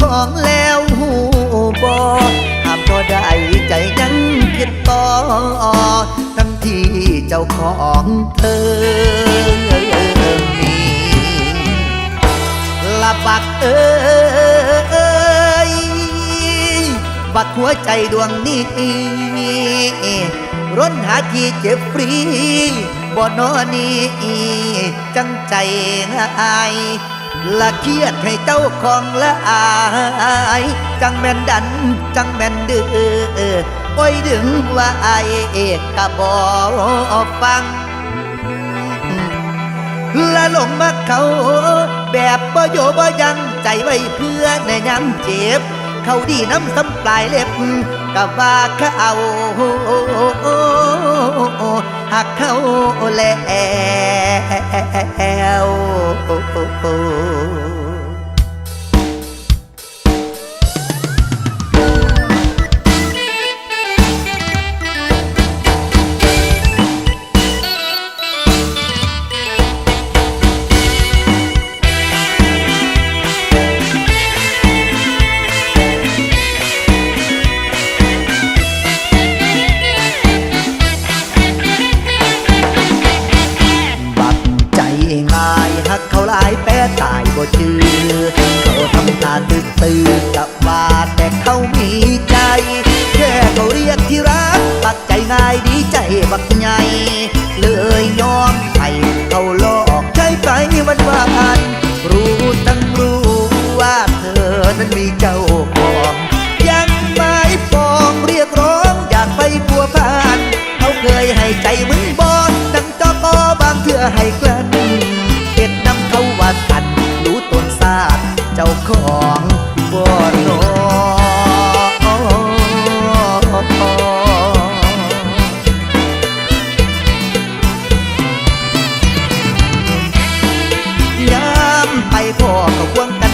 ของแล้วหูบอหามก็ได้ใจยังคิดต่อทั้งที่เจ้าของเธอมีละบักเอ้ยบักหัวใจดวงนี้ร้นหาที่เจ็บฟรีบ่นอนี้จังใจหาย ละเครียดให้เจ้าของละอายจังแม่นดันจังแม่นดื้อโอ้ยดึงว่าไอายเอกกะบ่ฟังละลงมาเขาแบบบ่โยบ่ยังใจไว้เพื่อในยามเจ็บ เขาดีน้ำซ้ำปลายเล็บกับว่าเขาหักเขาแล้ว ตื่นกับว่าแต่เขามีใจ แค่เขาเรียกที่รัก ปักใจง่ายดีใจบักใหญ่เลยยอมให้เขาลอ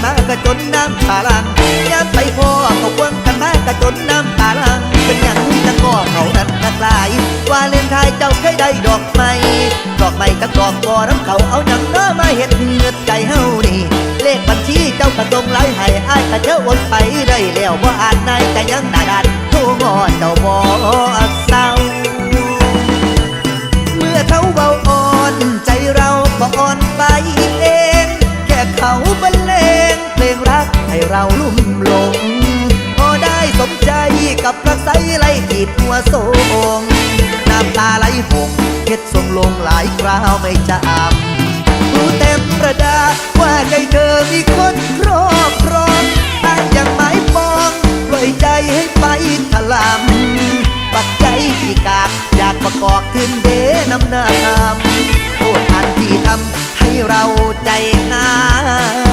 นากระจนน้ำตาลังยามไปพ่อก็ควงกันมากระจนน้ำตาลัง เป็นอย่างนี้ตะก็เขานั้นนักลาย ว่าเล่นไทยเจ้าเคยได้ดอกไม้ดอกไม้กับดอกกอน้ำเขาเอาหนังเน้อมาเห็ดเงือดใจเฮานี่เลขบัญชีเจ้ากระตรงไหลให้อ้ายกระเจ้าวนไปได้แล้วว่าอัน เราลุ่มหลง พอได้สมใจกับรักใสไล่กีดหัวโสงน้ำตาไหลหงเฮ็ดส่งลงหลายคราวไม่จำรู้เต็มประดาว่าใจเธอมีคนครอบครองแต่ยังไม่ปองปล่อยใจให้ไปถลำปักใจที่กากอยากประกอบคืนเดน้ำน้ามโทษอันที่ทำให้เราใจงาย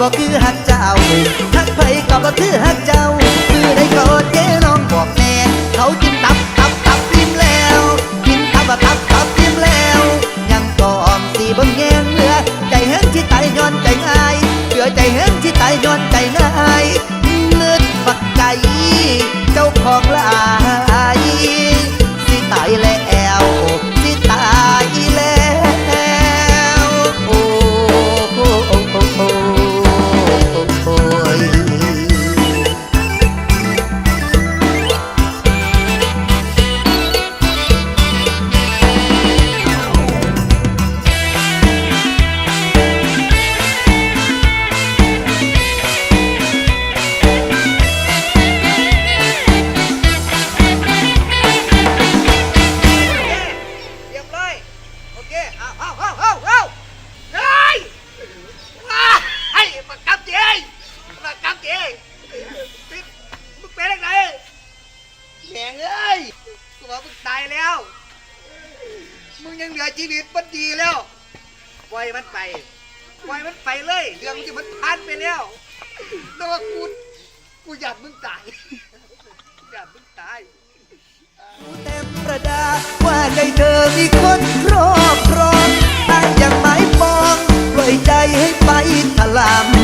บอกคือหักเจ้าหักไปก็บอกคือหักเจ้า คือได้กอดเจ้น้องบอกแน่เขากินตับตับตับริมแล้วกินตับตับตับริมแล้ว ยังกอมสีบิ่งแยงเหลือใจแห้งที่ตายย้อนใจง่ายเหลือใจแห้ง เจ๊มึงเป็นอะไรแหงเอ้ยตัวมึงตายแล้ว มึงยังเหลือชีวิตมันดีแล้วปล่อยมันไปปล่อยมันไปเลยเรื่องที่มันผ่านไปแล้วแต่ว่ากูกูอยากมึงตายอยากมึงตายเต็มประดาว่าในเธอมีคนครอบครองอย่างไม้ปองปล่อยใจให้ไปถลาม